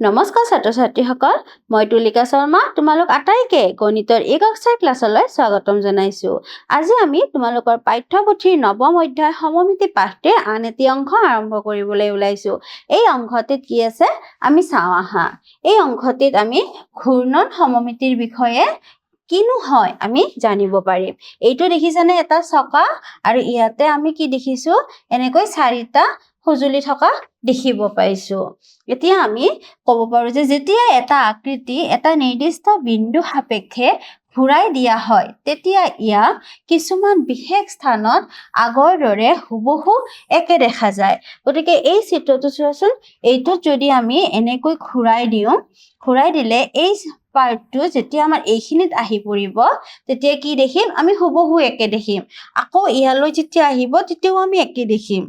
নমস্কাৰ ছাত্ৰ ছাত্ৰীসকল মই তুলিকা শৰ্মা, তোমালোক আটাইকে গণিতৰ এই কক্ষাৰ ক্লাছলৈ স্বাগতম জনাইছোঁ। আজি আমি তোমালোকৰ পাঠ্যপুথিৰ নৱম অধ্যায় সমমিতি পাঠটিৰ আন এটি অংশ আৰম্ভ কৰিবলৈ ওলাইছোঁ। এই অংশটিত কি আছে? আমি চাওঁ আহা। এই অংশটিত আমি ঘূৰ্ণন সমমিতিৰ বিষয়ে কিনো হয় আমি জানিব পাৰিম। এইটো দেখিছানে? এটা চকা আৰু ইয়াতে আমি কি দেখিছোঁ? এনেকৈ চাৰিটা সঁজুলি থকা দেখিব পাইছোঁ। এতিয়া আমি ক'ব পাৰোঁ যে যেতিয়া এটা আকৃতি এটা নিৰ্দিষ্ট বিন্দু সাপেক্ষে ঘূৰাই দিয়া হয় তেতিয়া ইয়াক কিছুমান বিশেষ স্থানত আগৰ দৰে হুবহু একে দেখা যায়। গতিকে এই চিত্ৰটো চোৱাচোন এইটোত যদি আমি এনেকৈ ঘূৰাই দিওঁ ঘূৰাই দিলে এই পাৰ্টটো যেতিয়া আমাৰ এইখিনিত আহি পৰিব তেতিয়া কি দেখিম? আমি হুবহু একে দেখিম। আকৌ ইয়ালৈ যেতিয়া আহিব তেতিয়াও আমি একে দেখিম।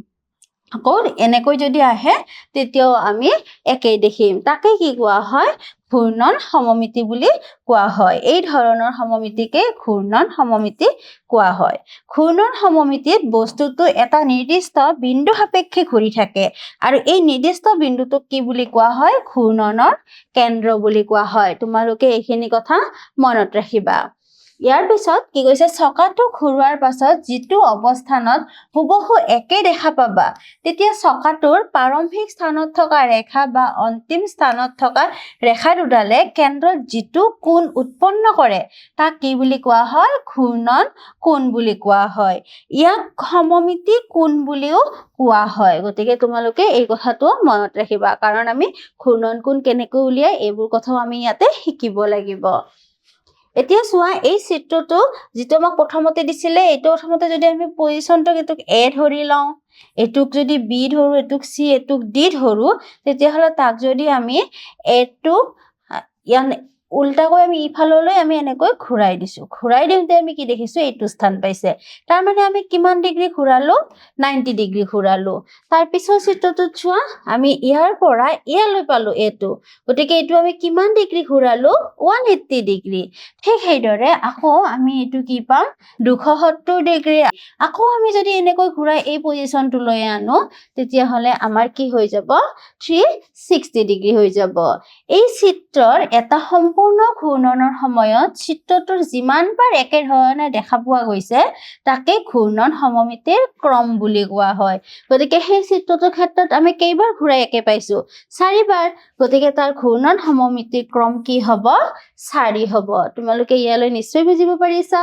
আকৌ এনেকৈ যদি আহে, তেতিয়াও আমি একেই দেখিম। তাকে কি কোৱা হয়? ঘূৰ্ণন সমমিতি বুলি কোৱা হয়। এই ধৰণৰ সমমিতিকে ঘূৰ্ণন সমমিতি কোৱা হয়। ঘূৰ্ণন সমমিতিত বস্তুটো এটা নিৰ্দিষ্ট বিন্দু সাপেক্ষে ঘূৰি থাকে। আৰু এই নিৰ্দিষ্ট বিন্দুটোক কি বুলি কোৱা হয়? ঘূৰ্ণনৰ কেন্দ্ৰ বুলি কোৱা হয়। তোমালোকে এইখিনি কথা মনত ৰাখিবা। ইয়াৰ পিছত কি কৈছে? চকাটো ঘূৰোৱাৰ পাছত যিটো অৱস্থানত হুবহু একে দেখা পাবা তেতিয়া চকাটোৰ প্ৰাৰম্ভিক স্থানত থকা ৰেখা বা অন্তিম স্থানত থকা ৰেখা দুডালে কেন্দ্ৰত যিটো কোণ উৎপন্ন কৰে তাক কি বুলি কোৱা হয়? ঘূৰ্ণন কোণ বুলি কোৱা হয়। ইয়াক সমমিতি কোণ বুলিও কোৱা হয়। গতিকে তোমালোকে এই কথাটো মনত ৰাখিবা। কাৰণ আমি ঘূৰ্ণন কোণ কেনেকৈ উলিয়াই এইবোৰ কথাও আমি ইয়াতে শিকিব লাগিব। এতিয়া চোৱা, এই চিত্ৰটো যিটো আমাক প্ৰথমতে দিছিলে, এইটো প্ৰথমতে যদি আমি পজিশ্যনটোক এইটোক এ ধৰি লওঁ, এইটোক যদি বি ধৰোঁ, এইটোক চি এইটোক ডি ধৰোঁ, তেতিয়াহ'লে তাক যদি আমি এটোক ইয়াত উল্টাকৈ আমি ইফাললৈ আমি এনেকৈ ঘূৰাই দিছোঁ। ঘূৰাই দিওঁতে আমি কি দেখিছোঁ? এইটো স্থান পাইছে। তাৰমানে আমি কিমান ডিগ্ৰী ঘূৰালোঁ? নাইণ্টি ডিগ্ৰী ঘূৰালোঁ। তাৰ পিছৰ চিত্ৰটোত চোৱা, আমি ইয়াৰ পৰা ইয়ালৈ পালোঁ এইটো। গতিকে এইটো আমি কিমান ডিগ্ৰী ঘূৰালোঁ? One eighty degree. ঠিক সেইদৰে আকৌ আমি এইটো কি পাম? দুশ সত্তৰ ডিগ্ৰী। আকৌ আমি যদি এনেকৈ ঘূৰাই এই পজিশ্যনটোলৈ আনো, তেতিয়াহ'লে আমাৰ কি হৈ যাব? থ্ৰী ছিক্সটি ডিগ্ৰী হৈ যাব। এই চিত্ৰৰ এটা সম্পূৰ্ণ ঘূৰ্ণনৰ সময়ত চিত্ৰটোৰ যিমান যিমানবাৰ একেধৰণে দেখা পোৱা গৈছে, তাকে ঘূৰ্ণন সমমিতিৰ ক্ৰম বুলি কোৱা হয়। গতিকে সেই চিত্ৰটোৰ ক্ষেত্ৰত আমি কেইবাৰ ঘূৰাই একে পাইছোঁ? চাৰিবাৰ। গতিকে তাৰ ঘূৰ্ণন সমমিতিৰ ক্ৰম কি হ'ব? চাৰি হ'ব। তোমালোকে ইয়ালৈ নিশ্চয় বুজিব পাৰিছা।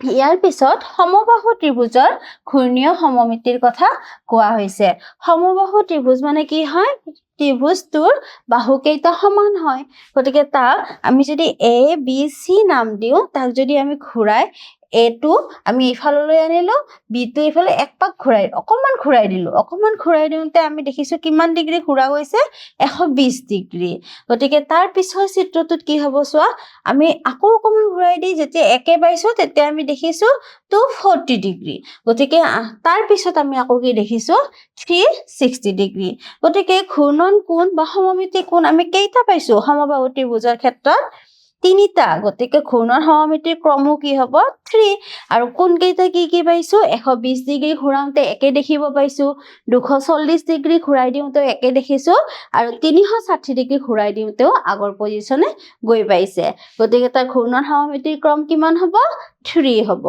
ইয়াৰ পিছত সমবাহু ত্ৰিভুজৰ ঘূৰ্ণীয় সমমিতিৰ কথা কোৱা হৈছে। সমবাহু ত্ৰিভুজ মানে কি হয়? ত্ৰিভুজটোৰ বাহুকেইটা সমান হয়। গতিকে তাক আমি যদি এ বি চি নাম দিওঁ, তাক যদি আমি ঘূৰাই এটো আমি ইফাললৈ আনিলোঁ বিটো ইফালে এক পাক ঘূৰাই, অকণমান ঘূৰাই দিলোঁ। অকণমান ঘূৰাই দিওঁতে আমি দেখিছোঁ কিমান ডিগ্ৰী ঘূৰা গৈছে, এশ বিছ ডিগ্ৰী গতিকে তাৰ পিছৰ চিত্ৰটোত কি হ'ব চোৱা, আমি আকৌ অকণমান ঘূৰাই দি যেতিয়া একে পাইছোঁ, তেতিয়া আমি দেখিছোঁ টু ফৰ্টি ডিগ্ৰী গতিকে তাৰ পিছত আমি আকৌ কি দেখিছোঁ থ্ৰী ছিক্সটি ডিগ্ৰী গতিকে ঘূৰ্ণন কোণ বা সমমিতি কোণ আমি কেইটা পাইছোঁ সমবাহু ত্ৰিভুজৰ ক্ষেত্ৰত? তিনিটা, গতিকে ঘূৰ্ণন সমমিতিৰ ক্ৰমো কি হ'ব? থ্ৰী আৰু কোনকেইটা কি কি পাইছোঁ? এশ বিছ ডিগ্ৰী ঘূৰাওঁতে একে দেখিব পাইছোঁ। দুশ চল্লিছ ডিগ্ৰী ঘূৰাই দিওঁতেও একে দেখিছোঁ। আৰু তিনিশ ষাঠি ডিগ্ৰী ঘূৰাই দিওঁতেও আগৰ পজিশ্যনে গৈ পাইছে। গতিকে তাৰ ঘূৰ্ণন সমমিতিৰ ক্ৰম কিমান হ'ব? থ্ৰী হ'ব।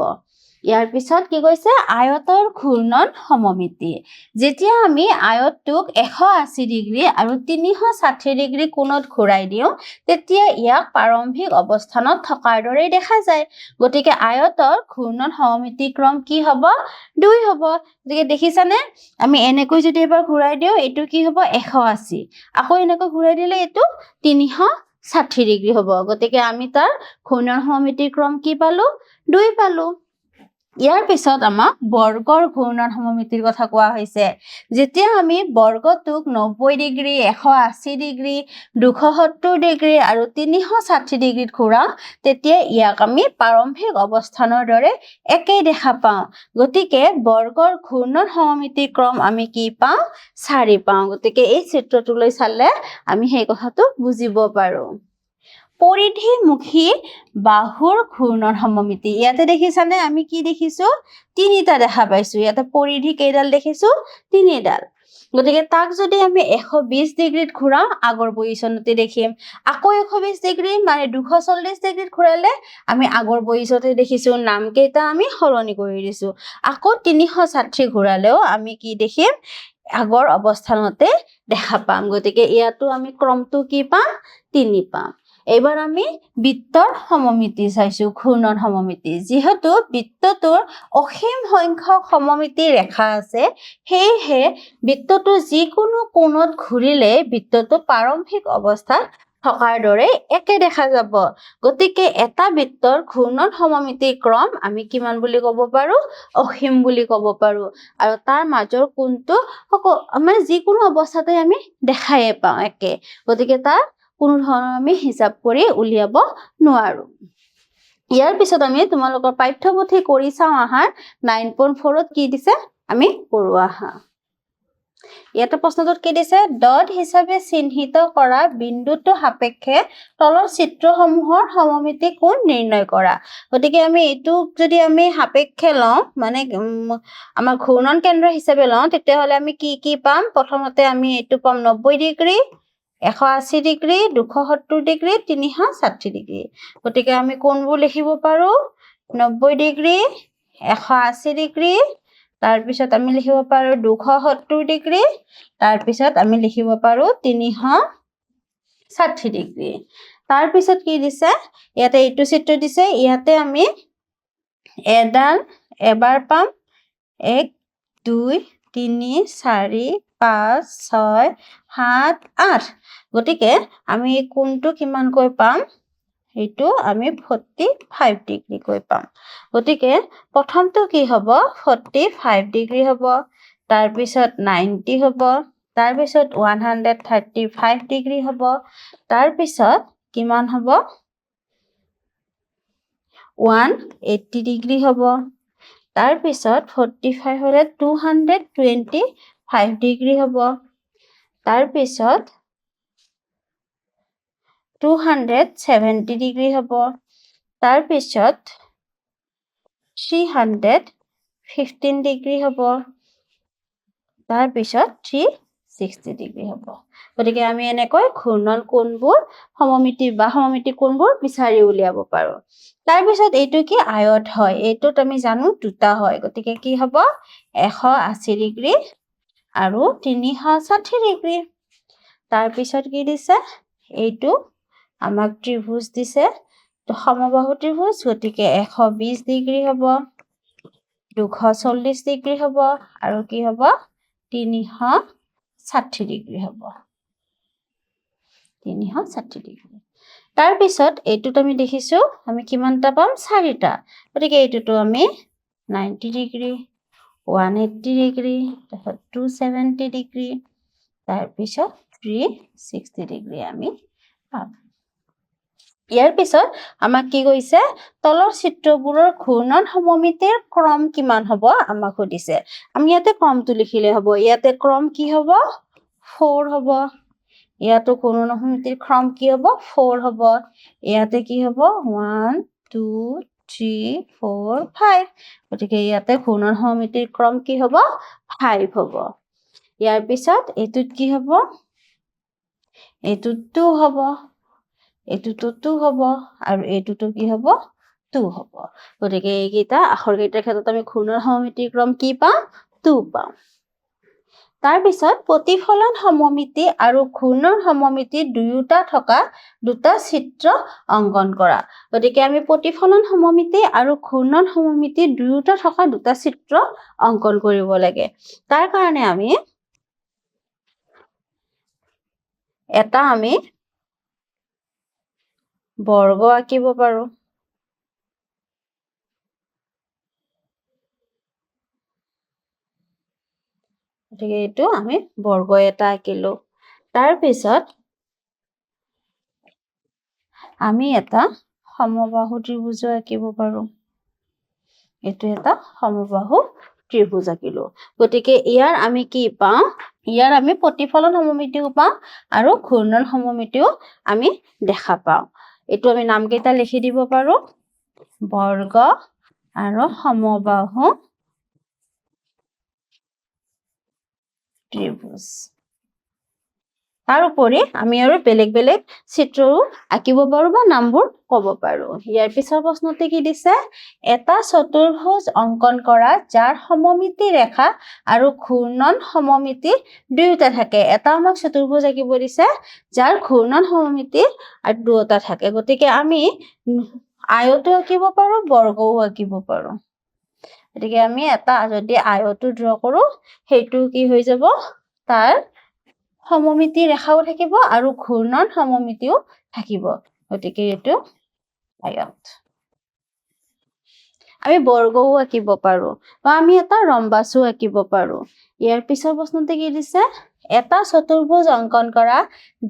ইয়াৰ পিছত কি কৈছে? আয়তৰ ঘূৰ্ণন সমমিতি। যেতিয়া আমি আয়তটোক এশ আশী ডিগ্ৰী আৰু তিনিশ ষাঠি ডিগ্ৰী কোণত ঘূৰাই দিওঁ তেতিয়া ইয়াক প্ৰাৰম্ভিক অৱস্থানত থকাৰ দৰেই দেখা যায়। গতিকে আয়তৰ ঘূৰ্ণন সমমিতি ক্ৰম কি হ'ব? দুই হ'ব। গতিকে দেখিছানে? আমি এনেকৈ যদি এবাৰ ঘূৰাই দিওঁ এইটো কি হ'ব? এশ আশী। আকৌ এনেকৈ ঘূৰাই দিলে এইটো তিনিশ ষাঠি ডিগ্ৰী হ'ব। গতিকে আমি তাৰ ঘূৰ্ণন সমমিতিৰ ক্ৰম কি পালোঁ? দুই পালোঁ। ইয়াৰ পিছত আমাক বৰ্গৰ ঘূৰ্ণন সমমিতিৰ কথা কোৱা হৈছে। যেতিয়া আমি বৰ্গটোক নব্বৈ ডিগ্ৰী, এশ আশী ডিগ্ৰী, দুশ সত্তৰ ডিগ্ৰী আৰু তিনিশ ষাঠি ডিগ্ৰীত ঘূৰাওঁ, তেতিয়া ইয়াক আমি প্ৰাৰম্ভিক অৱস্থানৰ দৰে একেই দেখা পাওঁ। গতিকে বৰ্গৰ ঘূৰ্ণন সমমিতিৰ ক্ৰম আমি কি পাওঁ? চাৰি পাওঁ। গতিকে এই চিত্ৰটোলৈ চালে আমি সেই কথাটো বুজিব পাৰোঁ। পৰিধিমুখী বাহুৰ ঘূৰ্ণন সমমিতি। ইয়াতে দেখিছানে আমি কি দেখিছোঁ? তিনিটা দেখা পাইছোঁ। ইয়াতে পৰিধি কেইডাল দেখিছোঁ? তিনিডাল। গতিকে তাক যদি আমি এশ বিশ ডিগ্ৰীত ঘূৰাওঁ, আগৰ পজিশ্যনতে দেখিম। আকৌ এশ বিশ ডিগ্ৰী মানে দুশ চল্লিছ ডিগ্ৰীত ঘূৰালে আমি আগৰ পজিশ্যনতে দেখিছোঁ। নামকেইটা আমি সলনি কৰি দিছোঁ। আকৌ তিনিশ ষাঠি ঘূৰালেও আমি কি দেখিম? আগৰ অৱস্থানতে দেখা পাম। গতিকে ইয়াতো আমি ক্ৰমটো কি পাম? তিনি পাম। এইবাৰ আমি বৃত্তৰ সমমিতি চাইছোঁ, ঘূৰ্ণন সমমিতি। যিহেতু বৃত্তটোৰ অসীম সংখ্যক সমমিতি ৰেখা আছে, সেয়েহে বৃত্তটো যিকোনো কোণত ঘূৰিলে বৃত্তটো প্ৰাৰম্ভিক অৱস্থাত থকাৰ দৰে একে দেখা যাব। গতিকে এটা বৃত্তৰ ঘূৰ্ণন সমমিতিৰ ক্ৰম আমি কিমান বুলি ক'ব পাৰোঁ? অসীম বুলি ক'ব পাৰোঁ। আৰু তাৰ মাজৰ কোণটো মানে যিকোনো অৱস্থাতে আমি দেখায়ে পাওঁ একে। গতিকে তাৰ কোনো ধৰণৰ আমি হিচাপ কৰি উলিয়াব নোৱাৰোঁ। ইয়াৰ পিছত আমি তোমালোকৰ পাঠ্যপুথি কৰি চাওঁ আহাৰ নাইন পইণ্ট ফ'ৰত কি দিছে, আমি কৰোঁ আহা ইয়াতে প্ৰশ্নটোত কি দিছে ডট হিচাপে চিহ্নিত কৰা বিন্দুটো সাপেক্ষে তলৰ চিত্ৰসমূহৰ সমমিতি কোণ নিৰ্ণয় কৰা? গতিকে আমি এইটোক যদি আমি সাপেক্ষে লওঁ মানে আমাৰ ঘূৰ্ণন কেন্দ্ৰ হিচাপে লওঁ, তেতিয়াহ'লে আমি কি কি পাম? প্ৰথমতে আমি এইটো পাম নব্বৈ ডিগ্ৰী এশ আশী ডিগ্ৰী দুশ সত্তৰ ডিগ্ৰী তিনিশ ষাঠি ডিগ্ৰী। গতিকে আমি কোনবোৰ লিখিব পাৰোঁ? নব্বৈ ডিগ্ৰী এশ আশী ডিগ্ৰী তাৰপিছত আমি লিখিব পাৰোঁ দুশ সত্তৰ ডিগ্ৰী তাৰপিছত আমি লিখিব পাৰোঁ তিনিশ ষাঠি ডিগ্ৰী। তাৰপিছত কি দিছে? ইয়াতে এইটো চিত্ৰ দিছে ইয়াতে আমি এডাল এবাৰ পাম। এক দুই তিনি চাৰি পাঁচ, ছয়, সাত আঠ গতিকে আমি কোণটো কিমানকৈ পাম? এইটো আমি ফৰ্টি ফাইভ ডিগ্ৰীকৈ পাম। গতিকে প্ৰথমটো কি হ'ব? ফৰ্টি ফাইভ ডিগ্ৰী হ'ব, তাৰপিছত নাইণ্টি হ'ব, তাৰপিছত one hundred thirty five degree হ'ব, তাৰপিছত কিমান হ'ব? ওৱান এইট্টি ডিগ্ৰী হ'ব, তাৰপিছত ফৰ্টি ফাইভ হ'লে two hundred twenty five degree হ'ব। তাৰপিছত টু হাণ্ড্ৰেড ছেভেণ্টি ডিগ্ৰী হ'ব। তাৰপিছত থ্ৰী হাণ্ড্ৰেড ফিফটিন ডিগ্ৰী হ'ব। তাৰপিছত থ্ৰী ছিক্সটি ডিগ্ৰী হ'ব। গতিকে আমি এনেকৈ ঘূৰ্ণন কোণবোৰ সমমিতি বা সমমিতি কোণবোৰ বিচাৰি উলিয়াব পাৰোঁ। তাৰপিছত এইটো কি আয়ত হয়? এইটোত আমি জানো দুটা হয়। গতিকে কি হ'ব? এশ আশী ডিগ্ৰী আৰু তিনিশ ষাঠি ডিগ্ৰী। তাৰপিছত কি দিছে? এইটো আমাক ত্ৰিভুজ দিছে। সমবাহু ত্ৰিভুজ গতিকে এশ বিছ ডিগ্ৰী হ'ব দুশ চল্লিছ ডিগ্ৰী হ'ব আৰু কি হ'ব? তিনিশ ষাঠি ডিগ্ৰী হ'ব। তিনিশ ষাঠি ডিগ্ৰী। তাৰপিছত এইটোত আমি দেখিছোঁ আমি কিমানটা পাম? চাৰিটা। গতিকে এইটোতো আমি ninety degree. One eighty degree তাৰপিছত টু ছেভেণ্টি ডিগ্ৰী তাৰপিছত থ্ৰী ছিক্সটি ডিগ্ৰী আমি পাম। ইয়াৰ পিছত আমাক কি কৈছে? তলৰ চিত্ৰবোৰৰ ঘূৰ্ণন সমমিতিৰ ক্ৰম কিমান হ'ব আমাক সুধিছে। আমি ইয়াতে ক্ৰমটো লিখিলে হ'ব। ইয়াতে ক্ৰম কি হ'ব? ফ'ৰ হ'ব। ইয়াতো ঘূৰ্ণন সমমিতিৰ ক্ৰম কি হ'ব? ফ'ৰ হ'ব। ইয়াতে কি হ'ব? One two three four five গতিকে ইয়াতে ঘূৰ্ণন সমমিতিৰ ক্ৰম কি হ'ব? ফাইভ হ'ব। ইয়াৰ পিছত এইটোত কি হ'ব? এইটোত টু হ'ব। এইটোতো টু হ'ব। আৰু এইটোতো কি হ'ব? টু হ'ব। গতিকে এইকেইটা আখৰকেইটাৰ ক্ষেত্ৰত আমি ঘূৰ্ণন সমমিতিৰ ক্ৰম কি পাওঁ টু পাওঁ তাৰপিছত প্ৰতিফলন সমমিতি আৰু ঘূৰ্ণন সমমিতি দুয়োটা থকা দুটা চিত্ৰ অংকন কৰা। গতিকে আমি প্ৰতিফলন সমমিতি আৰু ঘূৰ্ণন সমমিতি দুয়োটা থকা দুটা চিত্ৰ অংকন কৰিব লাগে। তাৰ কাৰণে আমি এটা আমি বৰ্গ আঁকিব পাৰোঁ। গতিকে এইটো আমি বৰ্গ এটা আঁকিলো। তাৰপিছত আমি এটা সমবাহু ত্ৰিভুজো আঁকিব পাৰোঁ। এইটো এটা সমবাহু ত্ৰিভুজ আঁকিলো। গতিকে ইয়াৰ আমি কি পাওঁ? ইয়াৰ আমি প্ৰতিফলন সমমিতিও পাওঁ আৰু ঘূৰ্ণন সমমিতিও আমি দেখা পাওঁ। এইটো আমি নামকেইটা লিখি দিব পাৰোঁ। বৰ্গ আৰু সমবাহু ত্ৰিভুজ তাৰোপৰি আমি আৰু বেলেগ বেলেগ চিত্ৰও আঁকিব পাৰো বা নামবোৰ ক'ব পাৰো ইয়াৰ পিছৰ প্ৰশ্নতে কি দিছে? এটা চতুৰ্ভুজ অংকন কৰা, যাৰ সমমিতি ৰেখা আৰু ঘূৰ্ণন সমমিতি দুয়োটা থাকে। এটা আমাক চতুৰ্ভুজ আঁকিব দিছে, যাৰ ঘূৰ্ণন সমমিতি আৰু দুয়োটা থাকে। গতিকে আমি আয়তো আঁকিব পাৰো, বৰ্গও আঁকিব পাৰো। গতিকে আমি এটা যদি আয়তো ড্ৰ কৰো, সেইটো কি হৈ যাব? তাৰ সমমিতি ৰেখাও থাকিব আৰু ঘূৰ্ণন সমমিতিও থাকিব। গতিকে এইটো আয়ত। আমি বৰ্গও আঁকিব পাৰো বা আমি এটা ৰম্বাসো আঁকিব পাৰো। ইয়াৰ পিছৰ প্ৰশ্নতে কি দিছে? এটা চতুৰ্ভুজ অংকন কৰা,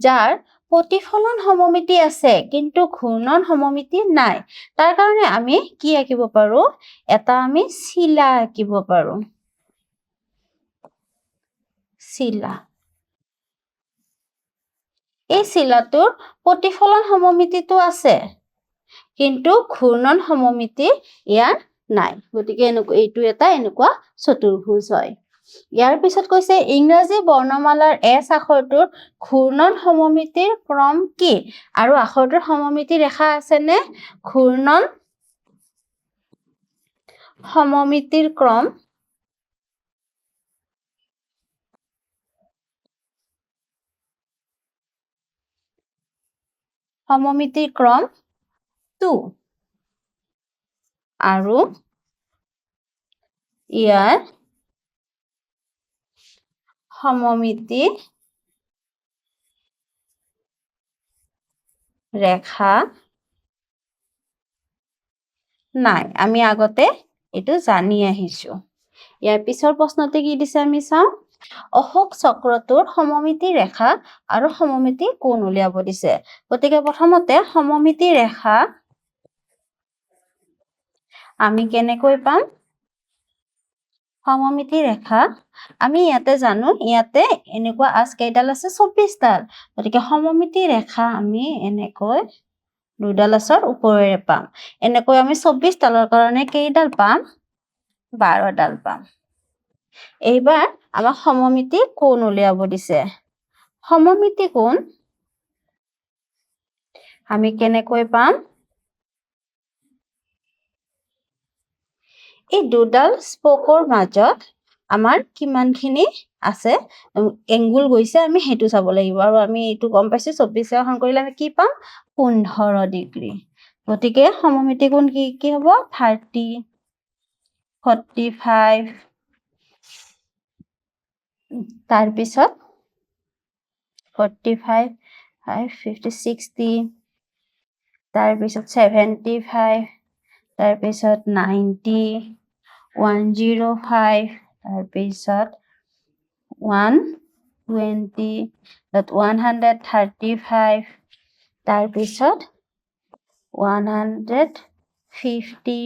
যাৰ প্ৰতিফলন সমমিতি আছে, কিন্তু ঘূৰ্ণন সমমিতি নাই। তাৰ কাৰণে আমি কি আঁকিব পাৰো? এটা আমি চিলা আঁকিব পাৰো। চিলা এই চিলাটোৰ প্ৰতিফলন সমমিতিটো আছে, কিন্তু ঘূৰ্ণন সমমিতি ইয়াৰ নাই। গতিকে এনেকুৱা এইটো এটা এনেকুৱা চতুৰ্ভুজ হয়। ইয়াৰ পিছত কৈছে, ইংৰাজী বৰ্ণমালাৰ এছ আখৰটোৰ ঘূৰ্ণন সমমিতিৰ ক্ৰম কি? আৰু আখৰটোৰ সমমিতি ৰেখা আছেনে? ঘূৰ্ণন সমমিতিৰ ক্ৰম। সমমিতিৰ ক্ৰম টু। আৰু ইয়াৰ সমমিতি ৰেখা নাই। আমি আগতে এইটো জানি আহিছো। ইয়াৰ পিছৰ প্ৰশ্নতে কি দিছে আমি চাওঁ? অশোক চক্ৰটোৰ সমমিতি ৰেখা আৰু সমমিতি কোণ উলিয়াব দিছে? গতিকে প্ৰথমতে সমমিতি ৰেখা আমি কেনেকৈ পাম? সমমিতি ৰেখা। আমি ইয়াতে জানো ইয়াতে এনেকুৱা আঁচ কেইডাল আছে চৌব্বিছডাল গতিকে সমমিতি ৰেখা আমি এনেকৈ দুডাল আঁচৰ ওপৰেৰে পাম। এনেকৈ আমি চৌব্বিছডালৰ কাৰণে কেইডাল পাম? বাৰডাল পাম। এইবাৰ আমাক সমমিতি কোণ উলিয়াব দিছে? সমমিতি কোণ আমি কেনেকৈ পাম? এই দুডাল স্পকৰ মাজত আমাৰ কিমানখিনি আছে? এংগুল গৈছে আমি সেইটো চাব লাগিব। আৰু আমি এইটো গম পাইছো চৌব্বিছ এখন কৰিলে আমি কি পাম? পোন্ধৰ ডিগ্ৰী। গতিকে সমমিতি কোণ কি কি হ'ব? Thirty forty five. তাৰপিছত forty five five fifty sixty. তাৰপিছত ছেভেণ্টি ফাইভ। তাৰপিছত নাইণ্টি ওৱান জিৰ' ফাইভ, তাৰপিছত ওৱান টুৱেণ্টি, তাত ওৱান হাণ্ড্ৰেড থাৰ্টি ফাইভ, তাৰপিছত ওৱান হাণ্ড্ৰেড ফিফটি,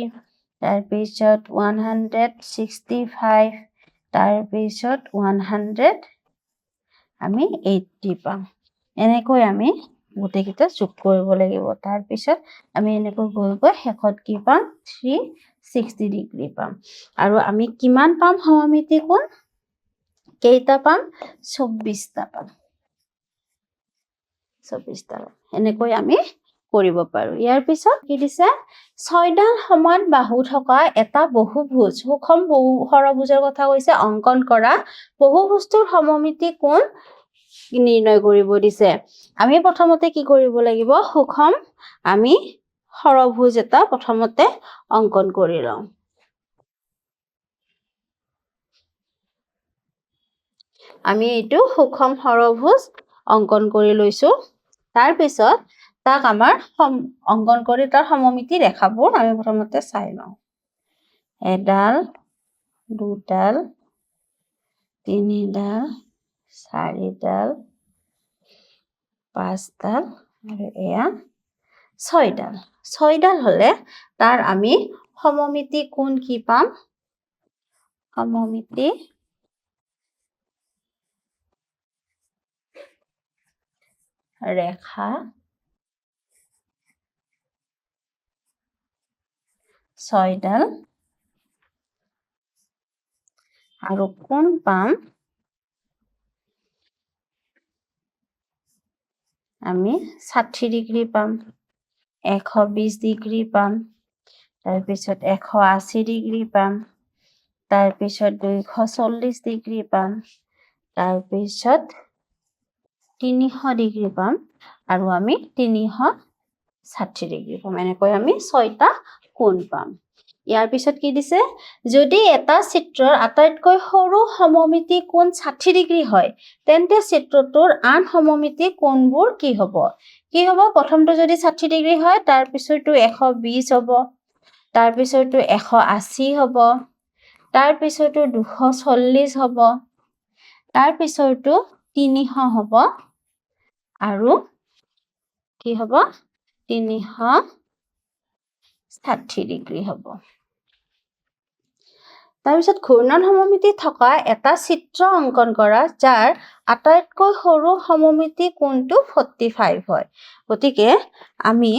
তাৰপিছত ওৱান হাণ্ড্ৰেড ছিক্সটি ফাইভ, তাৰপিছত ওৱান হাণ্ড্ৰেড আমি এইটটি পাম। এনেকৈ আমি গোটেইকেইটা যোগ কৰিব লাগিব। তাৰপিছত আমি এনেকৈ গৈ গৈ শেষত কি পাম? থ্ৰী ছিক্সটি ডিগ্ৰী পাম। আৰু আমি কিমান পাম? সমমিতি কোণ কেইটা পাম? চৌব্বিছটা পাম। চৌব্বিছটা পাম। এনেকৈ আমি কৰিব পাৰো। ইয়াৰ পিছত কি দিছে? ছয়ডাল সমান বাহু থকা এটা বহুভুজ সুষম বহু ষড়ভুজৰ কথা কৈছে অংকন কৰা বহুভুজটোৰ সমমিতি কোণ নিৰ্ণয় কৰিব দিছে। আমি প্ৰথমতে কি কৰিব লাগিব? সুষম আমি ষড়ভুজ এটা প্ৰথমতে অংকন কৰি লওঁ। আমি এইটো সুষম ষড়ভুজ অংকন কৰি লৈছো। তাৰপিছত তাক আমাৰ অংকন কৰি তাৰ সমমিতি ৰেখাবোৰ আমি প্ৰথমতে চাই লওঁ। এডাল দুডাল তিনিডাল চাৰিডাল পাঁচডাল আৰু এয়া ছয়ডাল ছয়ডাল হ'লে তাৰ আমি সমমিতি কোণ কি পাম? সমমিতি ৰেখা ছয়ডাল আৰু কোণ পাম? আমি ষাঠি ডিগ্ৰী পাম এশ বিছ ডিগ্ৰী পাম তাৰপিছত এশ আশী ডিগ্ৰী পাম তাৰপিছত দুইশ চল্লিছ ডিগ্ৰী পাম তাৰপিছত তিনিশ ডিগ্ৰী পাম আৰু আমি তিনিশ ষাঠি ডিগ্ৰী পাম। এনেকৈ আমি ছয়টা কোণ পাম। ইয়াৰ পিছত কি দিছে? যদি এটা চিত্ৰৰ আটাইতকৈ সৰু সমমিতি কোণ ষাঠি ডিগ্ৰী হয় তেন্তে চিত্ৰটোৰ আন সমমিতি কোণবোৰ কি হ'ব? কি হ'ব? প্ৰথমটো যদি ষাঠি ডিগ্ৰী হয় তাৰ পিছৰটো এশ বিছ হ'ব তাৰ পিছৰটো এশ আশী হ'ব তাৰ পিছৰটো দুশ চল্লিছ হ'ব তাৰ পিছৰটো তিনিশ হ'ব আৰু কি হ'ব? তিনিশ ষাঠি ডিগ্ৰী হ'ব। তাৰপিছত ঘূৰ্ণন সমমিতি থকা এটা চিত্ৰ অংকন কৰা যাৰ আটাইতকৈ সৰু সমমিতি কোণটো ফৰ্টি ফাইভ হয়। গতিকে আমি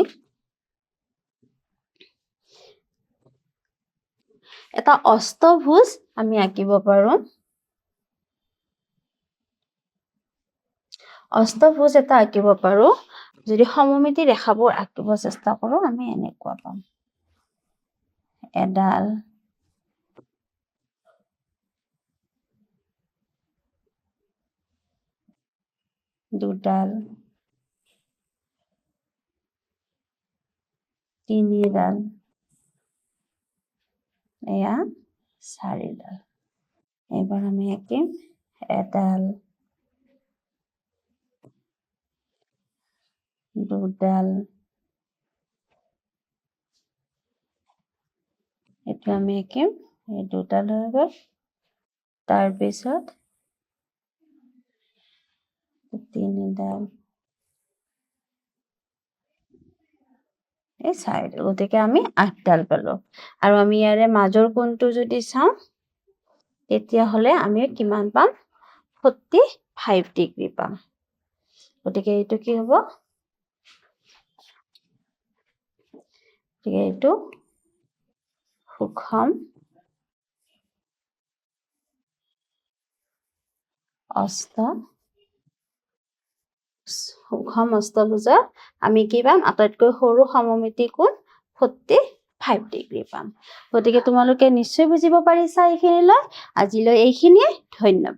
এটা অষ্টভুজ আমি আঁকিব পাৰোঁ। অষ্টভুজ এটা আঁকিব পাৰোঁ। যদি সমমিতি ৰেখাবোৰ আঁকিব চেষ্টা কৰোঁ আমি এনেকুৱা পাম। এডাল দুডাল তিনিডাল এয়া চাৰিডাল এইবাৰ আমি আঁকিম এডাল দুডাল এইটো আমি আঁকিম এই দুডাল হৈ গ'ল তাৰপিছত তিনিডাল এই চাৰিডাল গতিকে আমি আঠডাল পালোঁ আৰু আমি ইয়াৰে মাজৰ কোণটো যদি চাওঁ তেতিয়াহ'লে আমি কিমান পাম ফৰ্টি ফাইভ ডিগ্ৰী পাম গতিকে এইটো কি হ'ব গতিকে এইটো সুষম অষ্ট সুষম বুজা আমি কি পাম? আটাইতকৈ সৰু সমমিতি কোণ? ফৰ্টি ফাইভ ডিগ্ৰী পাম। গতিকে তোমালোকে নিশ্চয় বুজিব পাৰিছা এইখিনিলৈ। আজিলৈ এইখিনিয়ে। ধন্যবাদ।